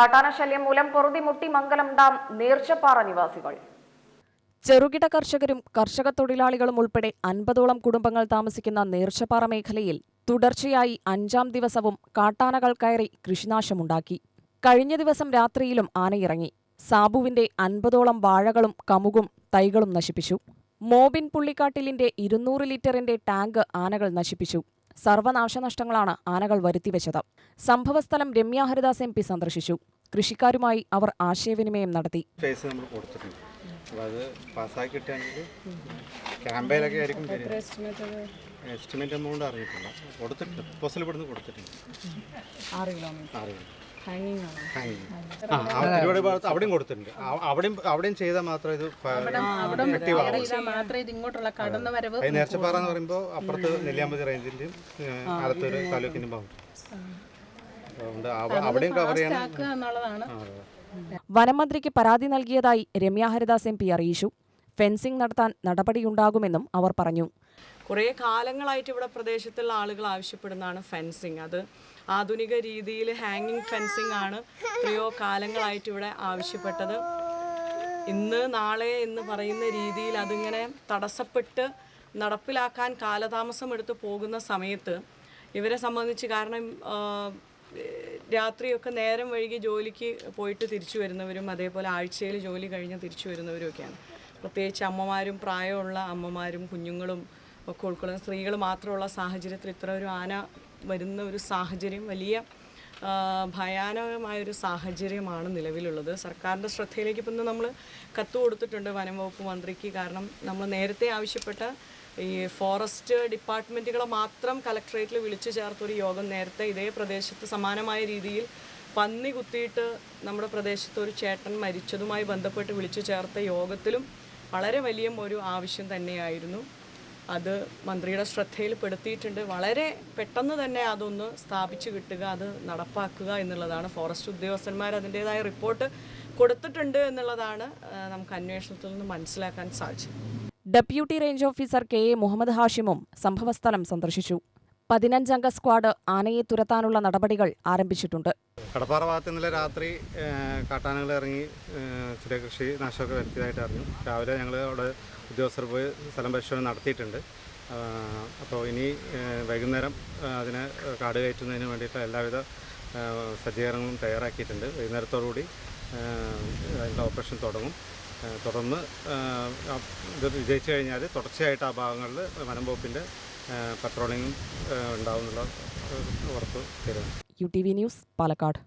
കാട്ടാനശല്യം മൂലം പൊറുതിമുട്ടി മംഗലം ഡാം നീർച്ചപ്പാറ നിവാസികൾ. ചെറുകിട കർഷകരും കർഷക തൊഴിലാളികളും ഉൾപ്പെടെ അൻപതോളം കുടുംബങ്ങൾ താമസിക്കുന്ന നീർച്ചപ്പാറ മേഖലയിൽ തുടർച്ചയായി അഞ്ചാം ദിവസവും കാട്ടാനകൾ കയറി കൃഷിനാശമുണ്ടാക്കി. കഴിഞ്ഞ ദിവസം രാത്രിയിലും ആനയിറങ്ങി. സാബുവിന്റെ അൻപതോളം വാഴകളും കമുകും തൈകളും നശിപ്പിച്ചു. മോബിൻ പുള്ളിക്കാട്ടിലിന്റെ ഇരുന്നൂറ് ലിറ്ററിന്റെ ടാങ്ക് ആനകൾ നശിപ്പിച്ചു. സർവനാശനഷ്ടങ്ങളാണ് ആനകൾ വരുത്തിവെച്ചത്. സംഭവസ്ഥലം രമ്യ ഹരിദാസ് എം പി സന്ദർശിച്ചു. കൃഷിക്കാരുമായി അവർ ആശയവിനിമയം നടത്തി. ഫേസ് നമ്മൾ കൊടുത്തിട്ടുണ്ട്. അപ്പോൾ അത് പാസ്സാക്കി കിട്ടുകയാണെങ്കിൽ ക്യാമ്പയിലൊക്കെ ആയിരിക്കും എസ്റ്റിമേറ്റ് എമൗണ്ട് അറിയിട്ടില്ല കൊടുത്തിട്ടുണ്ട്. പ്രപ്പോസൽ ഇവിടുന്ന് കൊടുത്തിട്ടുണ്ട്. ആറ് കിലോമീറ്റർ. ആ ആ ഭാഗത്ത് അവിടെയും കൊടുത്തിട്ടുണ്ട്. ആ- അവിടെയും അവിടെയും ചെയ്താൽ മാത്രമേ ഇത് എഫക്റ്റീവ് മാത്രമേ ഇത് ഇങ്ങോട്ടുള്ള കടന്നു വരവ് അത് നേർച്ചപ്പാറ എന്ന് പറയുമ്പോൾ അപ്പുറത്ത് നെല്ലിയാമ്പതി റേഞ്ചിന്റെയും ആലത്തൂർ താലൂക്കിന്റെയും ഭാഗം അതുകൊണ്ട് അവ- അവിടെയും കവർ ചെയ്യണം ആക്കുക എന്നുള്ളതാണ്. ആ, അതെ. വനമന്ത്രിക്ക് പരാതി നൽകിയതായി രമ്യ ഹരിദാസ് എം പി അറിയിച്ചു. ഫെൻസിംഗ് നടത്താൻ നടപടിയുണ്ടാകുമെന്നും അവർ പറഞ്ഞു. കുറേ കാലങ്ങളായിട്ട് ഇവിടെ പ്രദേശത്തുള്ള ആളുകൾ ആവശ്യപ്പെടുന്നതാണ് ഫെൻസിങ് അത് ആധുനിക രീതിയിൽ ഹാങ്ങിങ് ഫെൻസിങ് ആണ് എത്രയോ കാലങ്ങളായിട്ട് ഇവിടെ ആവശ്യപ്പെട്ടത്. ഇന്ന് നാളെ എന്ന് പറയുന്ന രീതിയിൽ അതിങ്ങനെ തടസ്സപ്പെട്ട് നടപ്പിലാക്കാൻ കാലതാമസം എടുത്ത് പോകുന്ന സമയത്ത് ഇവരെ സംബന്ധിച്ച് കാരണം രാത്രിയൊക്കെ നേരം വൈകി ജോലിക്ക് പോയിട്ട് തിരിച്ചു വരുന്നവരും അതേപോലെ ആഴ്ചയിൽ ജോലി കഴിഞ്ഞ് തിരിച്ചു വരുന്നവരുമൊക്കെയാണ്. പ്രത്യേകിച്ച് അമ്മമാരും പ്രായമുള്ള അമ്മമാരും കുഞ്ഞുങ്ങളും ഒക്കെ ഉൾക്കൊള്ളുന്ന സ്ത്രീകൾ മാത്രമുള്ള സാഹചര്യത്തിൽ ഇത്ര ഒരു ആന വരുന്ന ഒരു സാഹചര്യം വലിയ ഭയാനകമായൊരു സാഹചര്യമാണ് നിലവിലുള്ളത്. സർക്കാരിന്റെ ശ്രദ്ധയിലേക്ക് ഇപ്പം നമ്മൾ കത്ത് കൊടുത്തിട്ടുണ്ട് വനം വകുപ്പ് മന്ത്രിക്ക്. കാരണം നമ്മൾ നേരത്തെ ആവശ്യപ്പെട്ട ഈ ഫോറസ്റ്റ് ഡിപ്പാർട്ട്മെന്റുകളെ മാത്രം കലക്ട്രേറ്റിൽ വിളിച്ചു ചേർത്തൊരു യോഗം നേരത്തെ ഇതേ പ്രദേശത്ത് സമാനമായ രീതിയിൽ പന്നി കുത്തിയിട്ട് നമ്മുടെ പ്രദേശത്ത് ഒരു ചേട്ടൻ മരിച്ചതുമായി ബന്ധപ്പെട്ട് വിളിച്ചു ചേർത്ത യോഗത്തിലും വളരെ വലിയ ഒരു ആവശ്യം തന്നെയായിരുന്നു. അത് മന്ത്രിയുടെ ശ്രദ്ധയിൽപ്പെടുത്തിയിട്ടുണ്ട്. വളരെ പെട്ടെന്ന് തന്നെ അതൊന്ന് സ്ഥാപിച്ചു കിട്ടുക അത് നടപ്പാക്കുക എന്നുള്ളതാണ്. ഫോറസ്റ്റ് ഉദ്യോഗസ്ഥന്മാർ അതിന്റേതായ റിപ്പോർട്ട് കൊടുത്തിട്ടുണ്ട് എന്നുള്ളതാണ് നമുക്ക് അന്വേഷണത്തിൽ നിന്ന് മനസ്സിലാക്കാൻ സാധിച്ചത്. Deputy range officer K A Muhammad ഹാഷിമും സംഭവസ്ഥലം സന്ദർശിച്ചു. പതിനഞ്ചംഗ സ്ക്വാഡ് ആനയെ തുരത്താനുള്ള നടപടികൾ ആരംഭിച്ചിട്ടുണ്ട്. കടപ്പാറ ഭാഗത്ത് ഇന്നലെ രാത്രി കാട്ടാനകൾ ഇറങ്ങി കൃഷി നാശമൊക്കെ വരുത്തിയതായിട്ട് അറിഞ്ഞു. രാവിലെ ഞങ്ങൾ അവിടെ ഉദ്യോഗസ്ഥർ പോയി സ്ഥലം പരിശോധന നടത്തിയിട്ടുണ്ട്. അപ്പോൾ ഇനി വൈകുന്നേരം അതിനെ കാട് കയറ്റുന്നതിന് വേണ്ടിയിട്ട് എല്ലാവിധ സജ്ജീകരണങ്ങളും തയ്യാറാക്കിയിട്ടുണ്ട്. വൈകുന്നേരത്തോടുകൂടി അതിന്റെ ഓപ്പറേഷൻ തുടങ്ങും. തുടർന്ന് ഇത് വിജയിച്ചു കഴിഞ്ഞാൽ തുടർച്ചയായിട്ട് ആ ഭാഗങ്ങളിൽ വനം വകുപ്പിന്റെ പട്രോളിങ്ങും ഉണ്ടാവും എന്നുള്ള ഉറപ്പ് തരുന്നു. U T V news Palakkad.